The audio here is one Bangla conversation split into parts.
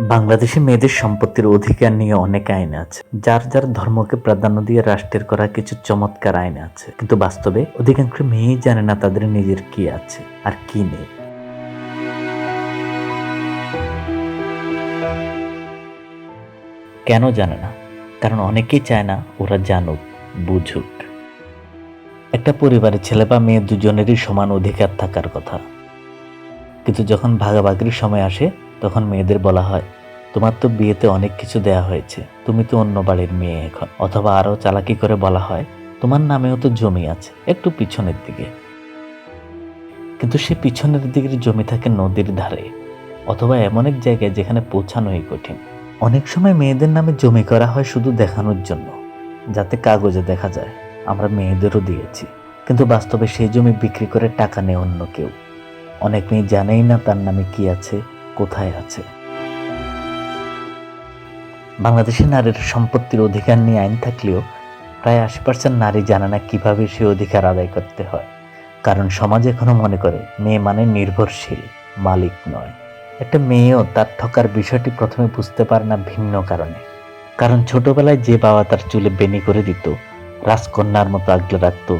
বাংলাদেশে মেয়েদের সম্পত্তির অধিকার নিয়ে অনেক আইন আছে। যার যার ধর্মকে প্রাধান্য দিয়ে রাষ্ট্রের করা কিছু চমৎকার আইন আছে। কিন্তু বাস্তবে অধিকাংশ মেয়েই জানে না তাদের নিজের কি আছে আর কি নেই। কেন জানে না? কারণ অনেকেই চায় না ওরা জানুক, বুঝুক। একটা পরিবারের ছেলে বা মেয়ে দুজনেরই সমান অধিকার থাকার কথা। কিন্তু যখন ভাগাভাগির সময় আসে তখন মেয়েদের বলা হয়, তোমার তো বিয়েতে অনেক কিছু দেয়া হয়েছে, তুমি তো অন্য বাড়ির মেয়ে এখন। অথবা আরও চালাকি করে বলা হয়, তোমার নামেও তো জমি আছে, একটু পিছনের দিকে। কিন্তু সে পিছনের দিকের জমি থাকে নদীর ধারে, অথবা এমন এক জায়গায় যেখানে পৌঁছানোই কঠিন। অনেক সময় মেয়েদের নামে জমি করা হয় শুধু দেখানোর জন্য, যাতে কাগজে দেখা যায়, আমরা মেয়েদেরও দিয়েছি। কিন্তু বাস্তবে সেই জমি বিক্রি করে টাকা নেয় অন্য কেউ। অনেক মেয়ে জানেই না তার নামে কি আছে কোথায় আছে? বাংলাদেশে নারীর সম্পত্তির অধিকার নিয়ে আইন থাকলেও প্রায় আশি পার্সেন্ট নারী জানে না কীভাবে সে অধিকার আদায় করতে হয়। কারণ সমাজ এখনও মনে করে, মেয়ে মানে নির্ভরশীল, মালিক নয়। একটা মেয়েও তার ঠকার বিষয়টি প্রথমে বুঝতে পারে না ভিন্ন কারণে। কারণ ছোটবেলায় যে বাবা তার চুলে বেনি করে দিত, রাজকন্যার মতো আগলে রাখত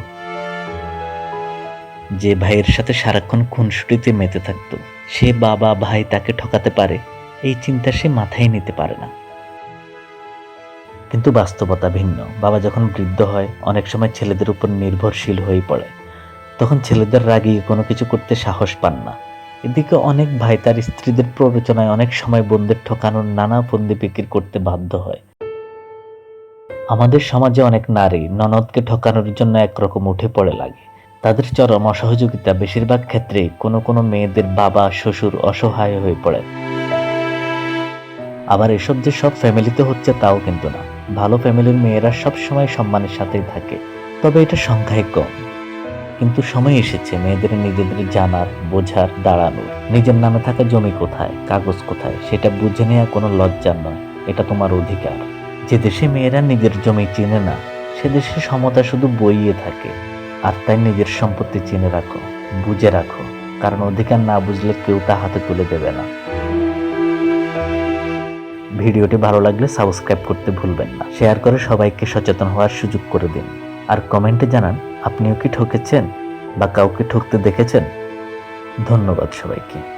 যে ভাইয়ের সাথে সারাক্ষণ খুনসুটিতে মেতে থাকতো, সে বাবা ভাই তাকে ঠকাতে পারে, এই চিন্তা সে মাথায় নিতে পারে না। কিন্তু বাস্তবতা ভিন্ন। বাবা যখন বৃদ্ধ হয়, অনেক সময় ছেলেদের উপর নির্ভরশীল হয়ে পড়ে। তখন ছেলেদের রাগিয়ে কোনো কিছু করতে সাহস পান না। এদিকে অনেক ভাই তার স্ত্রীদের প্ররোচনায় অনেক সময় বোনদের ঠকানোর নানা ফন্দি বিক্রি করতে বাধ্য হয়। আমাদের সমাজে অনেক নারী ননদকে ঠকানোর জন্য একরকম উঠে পড়ে লাগে। তাদের চরম অসহযোগিতা বেশিরভাগ ক্ষেত্রে কোনো কোনো মেয়েদের বাবা, শ্বশুর অসহায় হয়ে পড়ে। আবার এসব যে সব ফ্যামিলিতে হচ্ছে তাও কিন্তু না। ভালো ফ্যামিলির মেয়েরা সব সময় সম্মানের সাথেই থাকে। তবে এটা সংখ্যায় কম। কিন্তু সময় এসেছে মেয়েদের নিজেদের জানার, বোঝার, দাঁড়ানোর। নিজের নামে থাকা জমি কোথায়, কাগজ কোথায়, সেটা বুঝে নেওয়া কোনো লজ্জা নয়। এটা তোমার অধিকার। যে দেশে মেয়েরা নিজের জমি চিনে না, সে দেশে সমতা শুধু বইয়ে থাকে। আর তাই নিজের সম্পত্তি চিনে রাখো, বুঝে রাখো, কারণ অধিকার না বুঝলে কেউ তা হাতে তুলে দেবে না। ভিডিওটি ভালো লাগলে সাবস্ক্রাইব করতে ভুলবেন না। শেয়ার করে সবাইকে সচেতন হওয়ার সুযোগ করে দিন। আর কমেন্টে জানান, আপনিও কি ঠকেছেন বা কাউকে ঠকতে দেখেছেন? ধন্যবাদ সবাইকে।